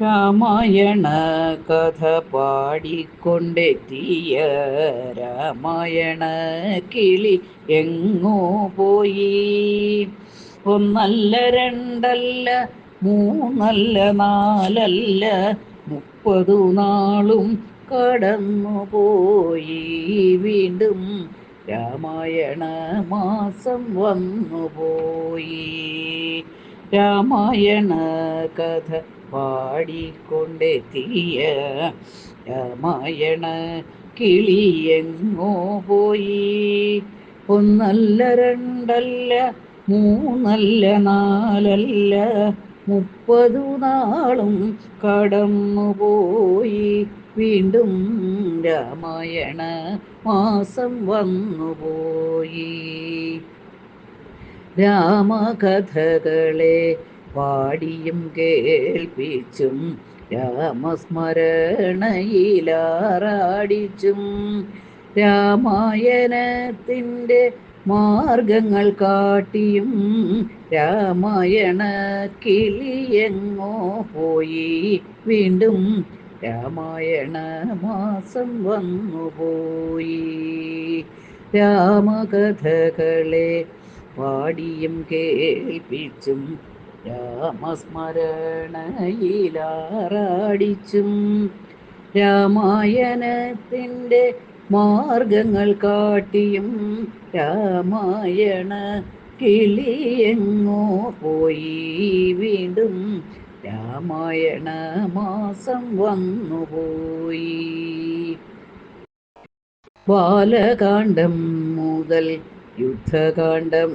രാമായണ കഥ പാടിക്കൊണ്ടെത്തിയ രാമായണ കിളി എങ്ങോ പോയി. ഒന്നല്ല രണ്ടല്ല മൂന്നല്ല നാലല്ല മുപ്പതു നാളും കടന്നു പോയി. വീണ്ടും രാമായണ മാസം വന്നുപോയി രാമായണ കഥ പാടിക്കൊണ്ടെത്തിയ രാമായണ കിളിയെങ്ങോ പോയി. ഒന്നല്ല രണ്ടല്ല മൂന്നല്ല നാലല്ല മുപ്പതു നാളും കടന്നു പോയി. വീണ്ടും രാമായണ മാസം വന്നുപോയി രാമകഥകളെ പാടിയും കേൾപ്പിച്ചും രാമസ്മരണയിലാറാടിച്ചും രാമായണത്തിന്റെ മാർഗങ്ങൾ കാട്ടിയും രാമായണ കിളിയെങ്ങോ പോയി. വീണ്ടും രാമായണ മാസം വന്നുപോയി. രാമകഥകളെ പാടിയും കേൾപ്പിച്ചും രാമസ്മരണയിലാറാടിച്ചും രാമായണത്തിന്റെ മാർഗങ്ങൾ കാട്ടിയും രാമായണ കിളിയെങ്ങോ പോയി വീണ്ടും രാമായണ മാസം വന്നുപോയി. ബാലകാന്ഡം മുതൽ യുദ്ധകാന്ഡം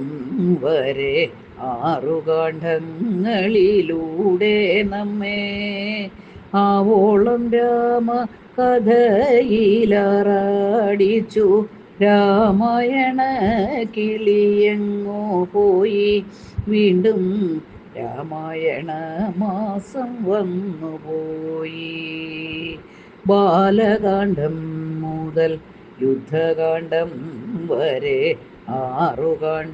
വരെ ആറുകാന്ഡങ്ങളിലൂടെ നമ്മെ ആവോളം രാമ കഥയിലാറാടിച്ചു രാമായണ കിളിയെങ്ങോ പോയി. വീണ്ടും രാമായണ മാസം വന്നുപോയി. ബാലകാന്ഡം മുതൽ യുദ്ധകാന്ഡം വരെ ആറുകാന്ഡങ്ങളിലൂടെ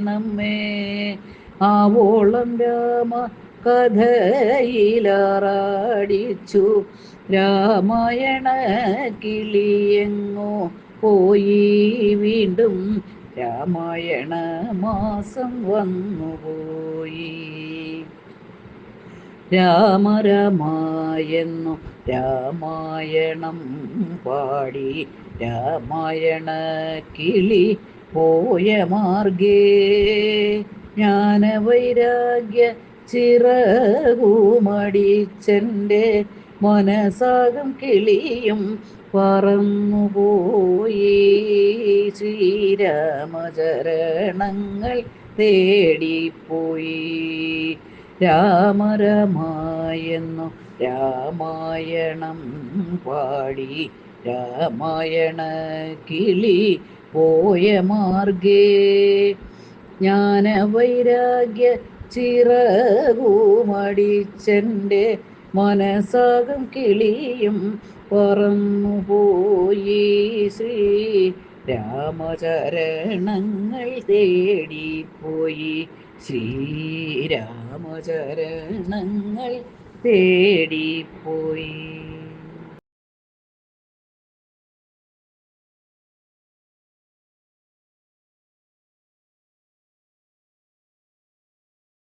നമ്മെ ആവോളം രാമ കഥയിലാറാടിച്ചു രാമായണ കിളിയെങ്ങോ പോയി വീണ്ടും രാമായണ മാസം വന്നുപോയി. രാമ രാമായെന്നു രാമായണം പാടി. രാമായണ കിളി പോയ മാർഗേ ജ്ഞാനവൈരാഗ്യ ചിറകുമടിച്ചെന്റെ മനസാകം കിളിയും പറന്നുപോയി. ശ്രീരാമചരണങ്ങൾ തേടിപ്പോയി. രാമരമായെന്നു രാമായണം പാടി. രാമായണ കിളി പോയ മാർഗേ. ജ്ഞാന വൈരാഗ്യ ചിറകുമടിച്ചെന്റെ മനസാകം കിളിയും പറന്നു പോയി ശ്രീ രാമചരണങ്ങൾ തേടിപ്പോയി. ശ്രീരാമചരണങ്ങൾ തേടിപ്പോയി.